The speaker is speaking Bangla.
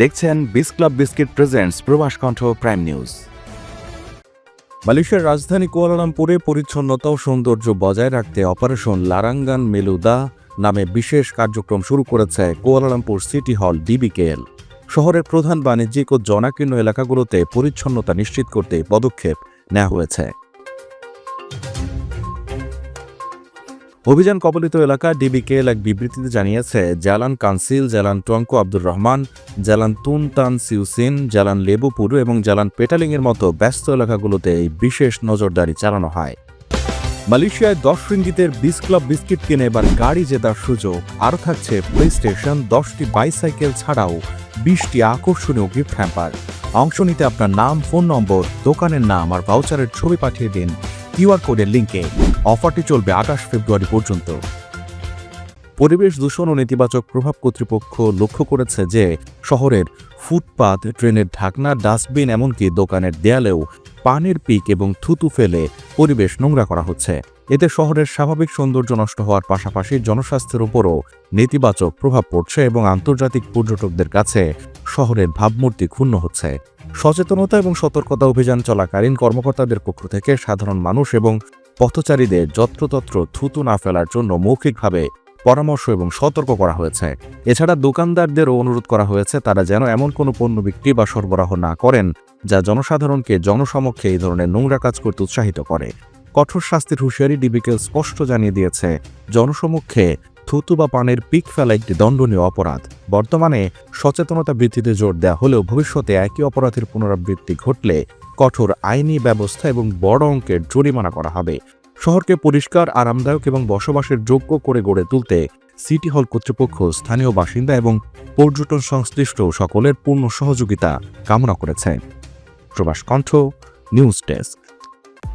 দেখছেন বিস ক্লাব বিস্কিট প্রেজেন্টস প্রবাস কণ্ঠ প্রাইম নিউজ। মালয়েশিয়ার রাজধানী কুয়ালালামপুরে পরিচ্ছন্নতা ও সৌন্দর্য বজায় রাখতে অপারেশন লারাঙ্গান মেলুদা নামে বিশেষ কার্যক্রম শুরু করেছে কুয়ালালামপুর সিটি হল ডিবিকেএল। শহরের প্রধান বাণিজ্যিক ও জনাকীর্ণ এলাকাগুলোতে পরিচ্ছন্নতা নিশ্চিত করতে পদক্ষেপ নেওয়া হয়েছে। অভিযান কবলিত এলাকা ডিবিকেএল এক বিবৃতিতে জানিয়েছে, Jalan council Jalan Tunku Abdur Rahman, Jalan Tun Tan Siew Sin, Jalan লেবুপুর এবং জালান পেটালিংয়ের মতো ব্যস্ত এলাকাগুলোতে এই বিশেষ নজরদারি চালানো হয়। মালয়েশিয়ায় দশ রিঙ্গিতের বিস ক্লাব বিস্কিট কিনে এবার গাড়ি জেতার সুযোগ। আরও থাকছে প্লে স্টেশন দশটি বাইসাইকেল ছাড়াও বিশটি আকর্ষণীয় গিফট হ্যাম্পার অংশ নিতে আপনার নাম ফোন নম্বর দোকানের নাম আর ভাউচারের ছবি পাঠিয়ে দিন কিউআর কোডের লিঙ্কে অফারটি চলবে আঠাশ ফেব্রুয়ারি পর্যন্ত। পরিবেশ দূষণ ও নেতিবাচক প্রভাব কর্তৃপক্ষ লক্ষ্য করেছে যে শহরের ফুটপাত, ট্রেনের ঢাকনা, ডাস্টবিন এমনকি দোকানের দেয়ালেও পানের পিক এবং থুতু ফেলে পরিবেশ নোংরা করা হচ্ছে। এতে শহরের স্বাভাবিক সৌন্দর্য নষ্ট হওয়ার পাশাপাশি জনস্বাস্থ্যের উপরও নেতিবাচক প্রভাব পড়ছে এবং আন্তর্জাতিক পর্যটকদের কাছে শহরের ভাবমূর্তি ক্ষুণ্ণ হচ্ছে। সচেতনতা এবং সতর্কতা অভিযান চলাকালীন কর্মকর্তাদের পক্ষ থেকে সাধারণ মানুষ এবং পথচারীদের যত্রতত্র থুতু না ফেলার জন্য মৌখিকভাবে পরামর্শ এবং সতর্ক করা হয়েছে। এছাড়া দোকানদারদেরও অনুরোধ করা হয়েছে তারা যেন এমন কোনো পণ্য বিক্রি বা সরবরাহ না করেন, যা জনসাধারণকে জনসমক্ষে এই ধরনের নোংরা কাজ করতে উৎসাহিত করে। কঠোর শাস্তির হুঁশিয়ারি ডিবিকেল স্পষ্ট জানিয়ে দিয়েছে, জনসমক্ষে থুতু বা পানের পিক ফেলা একটি দণ্ডনীয় অপরাধ। বর্তমানে সচেতনতা বৃদ্ধিতে জোর দেওয়া হলেও ভবিষ্যতে একই অপরাধের পুনরাবৃত্তি ঘটলে কঠোর আইনি ব্যবস্থা এবং বড় অঙ্কের জরিমানা করা হবে। শহরকে পরিষ্কার, আরামদায়ক এবং বসবাসের যোগ্য করে গড়ে তুলতে সিটি হল কর্তৃপক্ষ, স্থানীয় বাসিন্দা এবং পর্যটন সংশ্লিষ্ট সকলের পূর্ণ সহযোগিতা কামনা করেছে Probash Kantha, news desk.